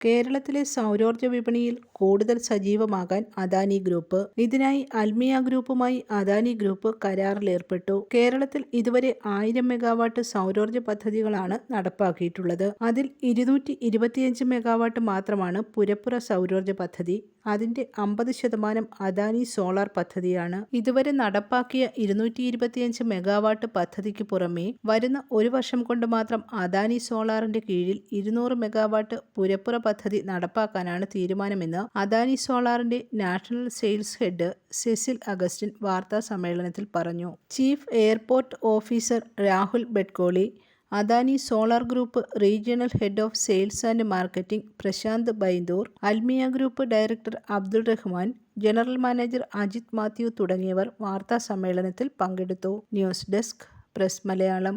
കേരളത്തിലെ സൗരോർജ വിപണിയിൽ കൂടുതൽ സജീവമാകാൻ അദാനി ഗ്രൂപ്പ് ഇതിനായി അൽമിയ ഗ്രൂപ്പുമായി അദാനി ഗ്രൂപ്പ് കരാറിലേർപ്പെട്ടു കേരളത്തിൽ ഇതുവരെ ആയിരം മെഗാവാട്ട് സൗരോർജ പദ്ധതികളാണ് നടപ്പാക്കിയിട്ടുള്ളത്. അതിൽ ഇരുന്നൂറ്റി മെഗാവാട്ട് മാത്രമാണ് പുരപ്പുറ സൗരോർജ പദ്ധതി അതിന്റെ അമ്പത് ശതമാനം അദാനി സോളാർ പദ്ധതിയാണ്. ഇതുവരെ നടപ്പാക്കിയ ഇരുന്നൂറ്റി ഇരുപത്തിയഞ്ച് മെഗാവാട്ട് പദ്ധതിക്ക് പുറമേ വരുന്ന ഒരു വർഷം കൊണ്ട് മാത്രം അദാനി സോളാറിന്റെ കീഴിൽ ഇരുന്നൂറ് മെഗാവാട്ട് പുരപ്പുറ പദ്ധതി നടപ്പാക്കാനാണ് തീരുമാനമെന്ന് Adani സോളാറിന്റെ national sales head Cecil Augustine വാർത്താ സമ്മേളനത്തിൽ പറഞ്ഞു. Chief airport officer Rahul Bedkoli Adani solar group regional head of sales and marketing Prashanth Byndoor Almiya group director Abdul Rahman general manager Ajith Mathew തുടങ്ങിയവർ വാർത്താ സമ്മേളനത്തിൽ പങ്കെടുത്തു. News desk press Malayalam.